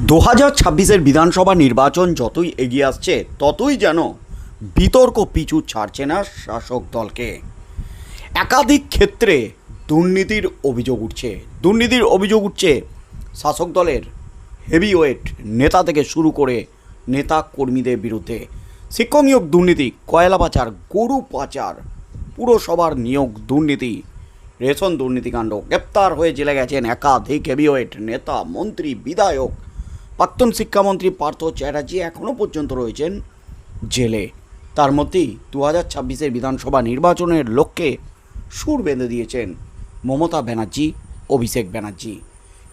দু হাজার ছাব্বিশের বিধানসভা নির্বাচন যতই এগিয়ে আসছে, ততই যেন বিতর্ক পিছু ছাড়ছে না শাসক দলকে। একাধিক ক্ষেত্রে দুর্নীতির অভিযোগ উঠছে। দুর্নীতির অভিযোগ উঠছে শাসক দলের হেভিওয়েট নেতা থেকে শুরু করে নেতা কর্মীদের বিরুদ্ধে। শিক্ষক নিয়োগ দুর্নীতি, কয়লা পাচার, গরু পাচার, পুরসভার নিয়োগ দুর্নীতি, রেশন দুর্নীতিকাণ্ড গ্রেপ্তার হয়ে জেলে গেছেন একাধিক হেভিওয়েট নেতা, মন্ত্রী, বিধায়ক প্রাক্তন শিক্ষামন্ত্রী পার্থ চ্যাটার্জি এখনও পর্যন্ত রয়েছেন জেলে। তার মধ্যেই দু হাজার ছাব্বিশের বিধানসভা নির্বাচনের লক্ষ্যে সুর বেঁধে দিয়েছেন মমতা ব্যানার্জি, অভিষেক ব্যানার্জি।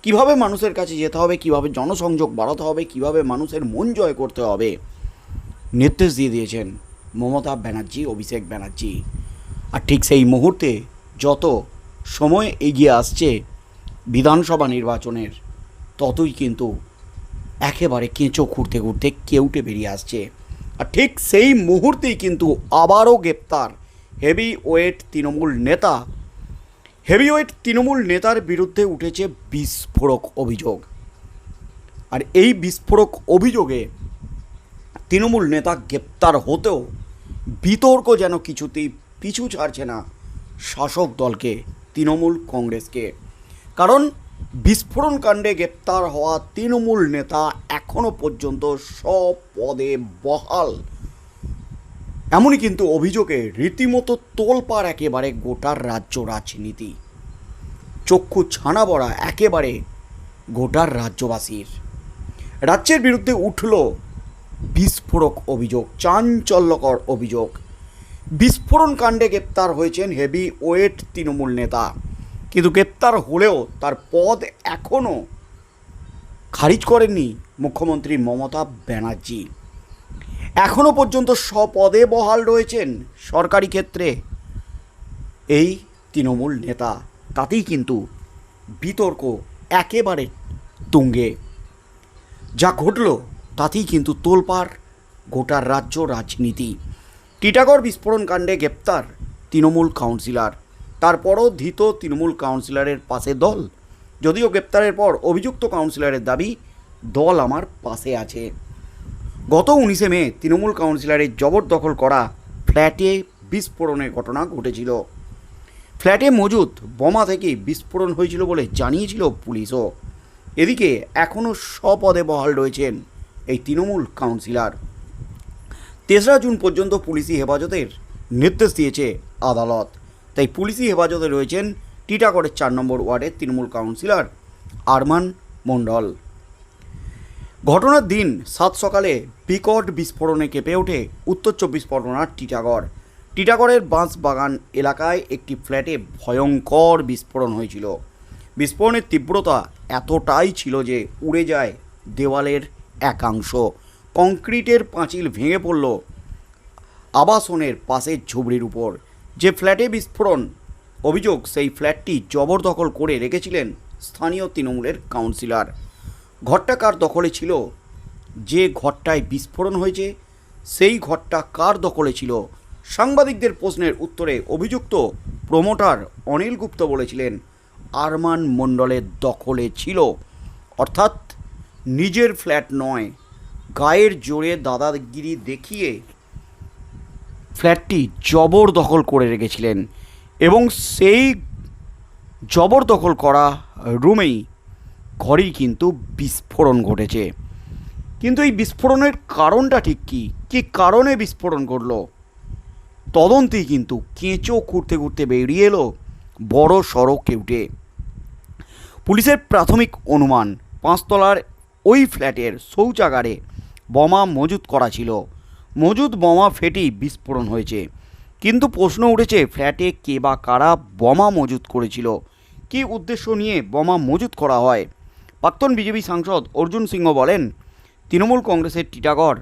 কীভাবে মানুষের কাছে যেতে হবে, কীভাবে জনসংযোগ বাড়াতে হবে, কীভাবে মানুষের মন জয় করতে হবে, নির্দেশ দিয়ে দিয়েছেন মমতা ব্যানার্জি, অভিষেক ব্যানার্জি। আর ঠিক সেই মুহূর্তে যত সময় এগিয়ে আসছে বিধানসভা নির্বাচনের, ততই কিন্তু একেবারে কেঁচো খুঁড়তে খুঁড়তে কেউটে বেরিয়ে আসছে। আর ঠিক সেই মুহূর্তেই কিন্তু আবারও গ্রেপ্তার হেভি ওয়েট তৃণমূল নেতা। হেভিওয়েট তৃণমূল নেতার বিরুদ্ধে উঠেছে বিস্ফোরক অভিযোগ। আর এই বিস্ফোরক অভিযোগে তৃণমূল নেতা গ্রেপ্তার হতেও বিতর্ক যেন কিছুতেই পিছু ছাড়ছে না শাসক দলকে, তৃণমূল কংগ্রেসকে। কারণ বিস্ফোরণ কাণ্ডে গ্রেপ্তার হওয়া তৃণমূল নেতা এখনও পর্যন্ত সব পদে বহাল। এমনই কিন্তু অভিযোগে রীতিমতো তোলপাড় একেবারে গোটার রাজ্য রাজনীতি। চক্ষু ছানা বড়া একেবারে গোটার রাজ্যবাসীর। রাজ্যের বিরুদ্ধে উঠল বিস্ফোরক অভিযোগ, চাঞ্চল্যকর অভিযোগ। বিস্ফোরণ কাণ্ডে গ্রেপ্তার হয়েছেন হেভি ওয়েট তৃণমূল নেতা। কিন্তু গ্রেপ্তার হলেও তার পদ এখনও খারিজ করেননি মুখ্যমন্ত্রী মমতা ব্যানার্জি। এখনও পর্যন্ত স্বপদে বহাল রয়েছেন সরকারি ক্ষেত্রে এই তৃণমূল নেতা। তাতেই কিন্তু বিতর্ক একেবারে তুঙ্গে। যা ঘটল, তাতেই কিন্তু তোলপাড় গোটা রাজ্য রাজনীতি। টিটাগড় বিস্ফোরণ কাণ্ডে গ্রেপ্তার তৃণমূল কাউন্সিলর। তারপরও ধৃত তৃণমূল কাউন্সিলরের পাশে দল। যদিও গ্রেপ্তারের পর অভিযুক্ত কাউন্সিলরের দাবি, দল আমার পাশে আছে। গত উনিশে মে তৃণমূল কাউন্সিলরের জবরদখল করা ফ্ল্যাটে বিস্ফোরণের ঘটনা ঘটেছিল। ফ্ল্যাটে মজুদ বোমা থেকে বিস্ফোরণ হয়েছিল বলে জানিয়েছিল পুলিশও। এদিকে এখনও স্বপদে বহাল রয়েছেন এই তৃণমূল কাউন্সিলর। তেসরা জুন পর্যন্ত পুলিশি হেফাজতের নির্দেশ দিয়েছে আদালত। তাই পুলিশি হেফাজতে রয়েছেন টিটাগড়ের চার নম্বর ওয়ার্ডের তৃণমূল কাউন্সিলর আরমান মণ্ডল। ঘটনার দিন সাত সকালে বিকট বিস্ফোরণে কেঁপে ওঠে উত্তর চব্বিশ পরগনার টিটাগড়। টিটাগড়ের বাঁশবাগান এলাকায় একটি ফ্ল্যাটে ভয়ঙ্কর বিস্ফোরণ হয়েছিল। বিস্ফোরণের তীব্রতা এতটাই ছিল যে উড়ে যায় দেওয়ালের একাংশ। কংক্রিটের পাঁচিল ভেঙে পড়ল আবাসনের পাশের ঝুবড়ির উপর। যে ফ্ল্যাটে বিস্ফোরণ অভিযোগ, সেই ফ্ল্যাটটি জবরদখল করে রেখেছিলেন স্থানীয় তৃণমূলের কাউন্সিলর। ঘরটা কার দখলে ছিল? যে ঘরটায় বিস্ফোরণ হয়েছে, সেই ঘরটা কার দখলে ছিল? সাংবাদিকদের প্রশ্নের উত্তরে অভিযুক্ত প্রমোটার অনিল গুপ্ত বলেছিলেন, আরমান মণ্ডলের দখলে ছিল। অর্থাৎ নিজের ফ্ল্যাট নয়, গায়ের জোরে দাদাগিরি দেখিয়ে ফ্ল্যাটটি জবরদখল করে রেখেছিলেন এবং সেই জবরদখল করা রুমেই ঘরেই কিন্তু বিস্ফোরণ ঘটেছে। কিন্তু এই বিস্ফোরণের কারণটা ঠিক কী? কী কারণে বিস্ফোরণ ঘটলো? তদন্তেই কিন্তু কেঁচো খুঁড়তে খুঁড়তে বেরিয়ে এলো বড় সড়ক কেউটে। পুলিশের প্রাথমিক অনুমান, পাঁচতলার ওই ফ্ল্যাটের শৌচাগারে বোমা মজুত করা ছিল। মজুদ বোমা ফেটেই বিস্ফোরণ হয়েছে। কিন্তু প্রশ্ন উঠেছে, ফ্ল্যাটে কে বা কারা বোমা মজুত করেছিল? কী উদ্দেশ্য নিয়ে বোমা মজুত করা হয়? প্রাক্তন বিজেপি সাংসদ অর্জুন সিংহ বলেন, তৃণমূল কংগ্রেসের টিটাগড়,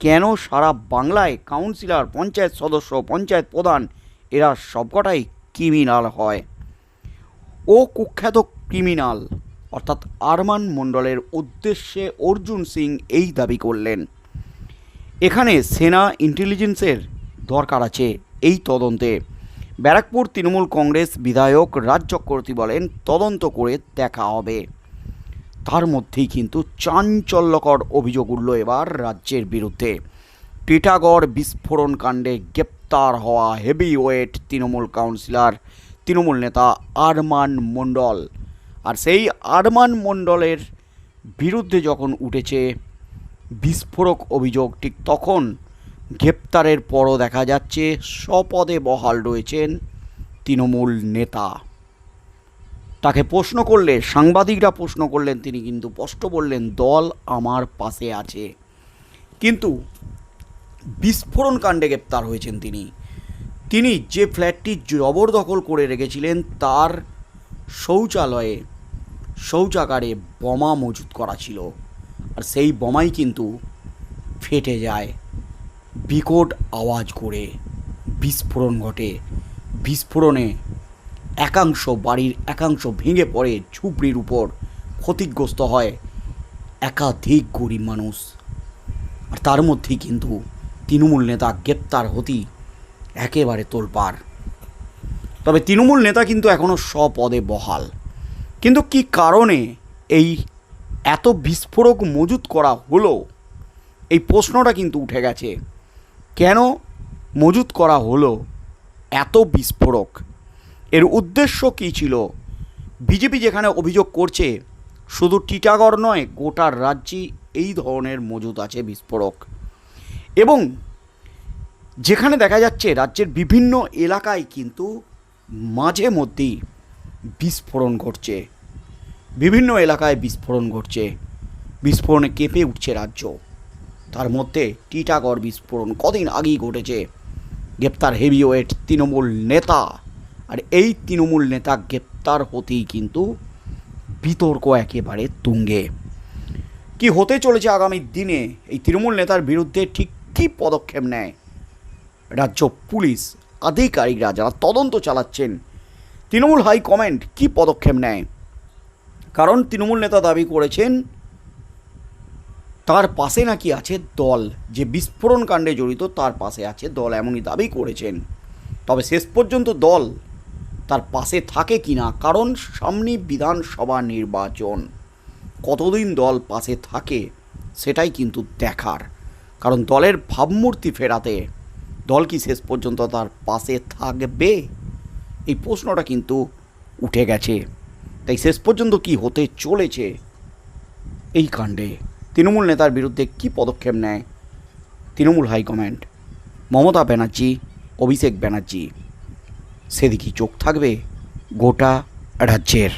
কেন সারা বাংলায় কাউন্সিলর, পঞ্চায়েত সদস্য, পঞ্চায়েত প্রধান, এরা সবকটাই ক্রিমিনাল হয়? ও কুখ্যাত ক্রিমিনাল, অর্থাৎ আরমান মণ্ডলের উদ্দেশ্যে অর্জুন সিং এই দাবি করলেন। এখানে সেনা ইন্টেলিজেন্সের দরকার আছে এই তদন্তে। ব্যারাকপুর তৃণমূল কংগ্রেস বিধায়ক রাজ চক্রবর্তী বলেন, তদন্ত করে দেখা হবে। তার মধ্যেই কিন্তু চাঞ্চল্যকর অভিযোগ উঠল এবার রাজ্যের বিরুদ্ধে। টিটাগড় বিস্ফোরণ কাণ্ডে গ্রেপ্তার হওয়া heavy weight Trinamool councillor, Trinamool নেতা আরমান মণ্ডল। আর সেই আরমান মণ্ডলের বিরুদ্ধে যখন উঠেছে বিস্ফোরক অভিযোগ। ঠিক তখন গ্রেপ্তারের পরও দেখা যাচ্ছে, স্বপদে বহাল রয়েছেন তৃণমূল নেতা। তাকে প্রশ্ন করলে, সাংবাদিকরা প্রশ্ন করলেন, তিনি কিন্তু স্পষ্ট বললেন, দল আমার পাশে আছে। কিন্তু বিস্ফোরণ কাণ্ডে গ্রেপ্তার হয়েছেন তিনি। তিনি যে ফ্ল্যাটটি জবরদখল করে রেখেছিলেন, তার শৌচালয়ে, শৌচাগারে বোমা মজুত করা ছিল। আর সেই বোমাই কিন্তু ফেটে যায়। বিকট আওয়াজ করে বিস্ফোরণ ঘটে। বিস্ফোরণে একাংশ বাড়ির একাংশ ভেঙে পড়ে ঝুপড়ির উপর। ক্ষতিগ্রস্ত হয় একাধিক গরিব মানুষ। আর তার মধ্যেই কিন্তু তৃণমূল নেতা গ্রেপ্তার হতি একেবারে তোলপাড়। তবে তৃণমূল নেতা কিন্তু এখনও স্বপদে বহাল। কিন্তু কি কারণে এই এত বিস্ফোরক মজুত করা হলো? এই প্রশ্নটা কিন্তু উঠে গেছে। কেন মজুত করা হলো? এত বিস্ফোরক। এর উদ্দেশ্য কী ছিল? বিজেপি যেখানে অভিযোগ করছে, শুধু টিটাগড় নয়, গোটা রাজ্যে এই ধরনের মজুদ আছে, বিস্ফোরক। এবং যেখানে দেখা যাচ্ছে, রাজ্যের বিভিন্ন এলাকায় কিন্তু মাঝে মধ্যেই বিস্ফোরণ ঘটছে। বিভিন্ন এলাকায় বিস্ফোরণ ঘটছে। বিস্ফোরণে কেঁপে উঠছে রাজ্য। তার মধ্যে টিটাগড় বিস্ফোরণ কদিন আগেই ঘটেছে। গ্রেপ্তার হেভিওয়েট তৃণমূল নেতা। আর এই তৃণমূল নেতা গ্রেপ্তার হতেই কিন্তু বিতর্ক একেবারে তুঙ্গে। কি হতে চলেছে আগামী দিনে? এই তৃণমূল নেতার বিরুদ্ধে ঠিক কী পদক্ষেপ নেয়? রাজ্য পুলিশ, আধিকারিকরা যারা তদন্ত চালাচ্ছেন, তৃণমূল হাই কমান্ড কী পদক্ষেপ নেয়? কারণ তৃণমূল নেতা দাবি করেছেন, তার পাশে নাকি আছে দল। যে বিস্ফোরণ কাণ্ডে জড়িত, তার পাশে আছে দল, এমনই দাবি করেছেন। তবে শেষ পর্যন্ত দল তার পাশে থাকে কি না কারণ সামনে বিধানসভা নির্বাচন। কতদিন দল পাশে থাকে সেটাই কিন্তু দেখার। কারণ দলের ভাবমূর্তি ফেরাতে দল কি শেষ পর্যন্ত তার পাশে থাকবে? এই প্রশ্নটা কিন্তু উঠে গেছে। তাই শেষ পর্যন্ত কি হতে চলেছে? এই কাণ্ডে তৃণমূল নেতার বিরুদ্ধে কি পদক্ষেপ নেয়? তৃণমূল হাইকমান্ড, মমতা ব্যানার্জি, অভিষেক ব্যানার্জি, সেদিকে চোখ থাকবে গোটা রাজ্যের?